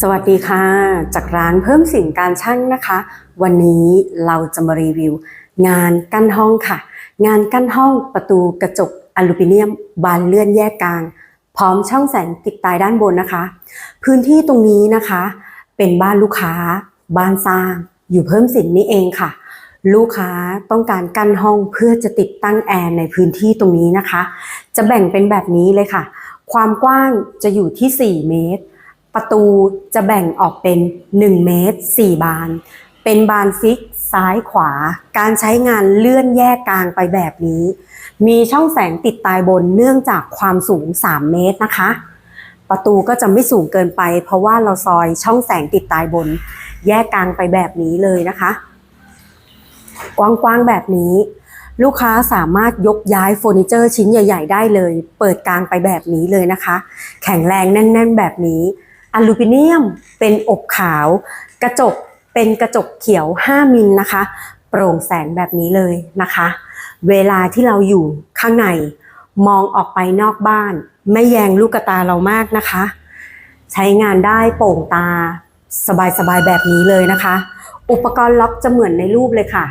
สวัสดีค่ะ จากร้านเพิ่มสิ่งการช่างนะคะ วันนี้เราจะมารีวิว งานกั้นห้องค่ะ งานกั้นห้องประตูกระจกอลูมิเนียม บานเลื่อนแยกกลาง พร้อมช่องแสงติดตายด้านบนนะคะ พื้นที่ตรงนี้นะคะ เป็นบ้านลูกค้า บ้านสร้าง อยู่เพิ่มสินนี่เองค่ะ ลูกค้าต้องการกั้นห้องเพื่อจะติดตั้งแอร์ในพื้นที่ตรงนี้นะคะ จะแบ่งเป็นแบบนี้เลยค่ะ ความกว้างจะอยู่ที่ 4 เมตร ประตูจะแบ่งออกเป็น 1 เมตร 4 บาน เป็นบานฟิกซ้ายขวา การใช้งานเลื่อนแยกกลางไปแบบนี้ มีช่องแสงติดตายบนเนื่องจากความสูง 3 เมตรนะคะ ประตูก็จะไม่สูงเกินไป เพราะว่าเราซอยช่องแสงติดตายบน แยกกลางไปแบบนี้เลยนะคะ กว้างๆแบบนี้ ลูกค้าสามารถยกย้ายเฟอร์นิเจอร์ชิ้นใหญ่ ๆ ได้เลย เปิดกลางไปแบบนี้เลยนะคะ แข็งแรงแน่น ๆ แบบนี้ อลูมิเนียมเป็นอบขาว กระจกเป็นกระจกเขียว 5 มิลนะคะ โปร่งแสงแบบนี้เลยนะคะ เวลาที่เราอยู่ข้างในมองออกไปนอกบ้าน ไม่แยงลูกตาเรามากนะคะ ใช้งานได้โป่งตาสบายๆแบบนี้เลยนะคะ อุปกรณ์ล็อกจะเหมือนในรูปเลยค่ะ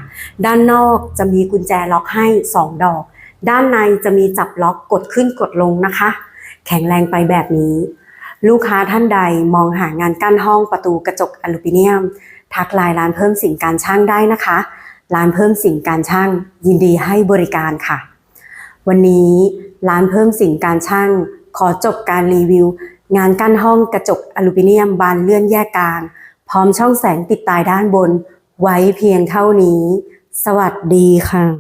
ด้านนอกจะมีกุญแจล็อกให้ 2 ดอก ด้านในจะมีจับล็อกกดขึ้นกดลงนะคะ แข็งแรงไปแบบนี้ ลูกค้าท่านใดมองหางานกั้นห้องประตูกระจกอลูมิเนียม ทักไลน์ร้านเพิ่มสิ่งการช่างได้นะคะ ร้านเพิ่มสิ่งการช่างยินดีให้บริการค่ะ วันนี้ร้านเพิ่มสิ่งการช่างขอจบการรีวิว งานกั้นห้องกระจกอลูมิเนียมบานเลื่อนแยกกลาง พร้อมช่องแสงติดตายด้านบน ไว้เพียงเท่านี้ สวัสดีค่ะ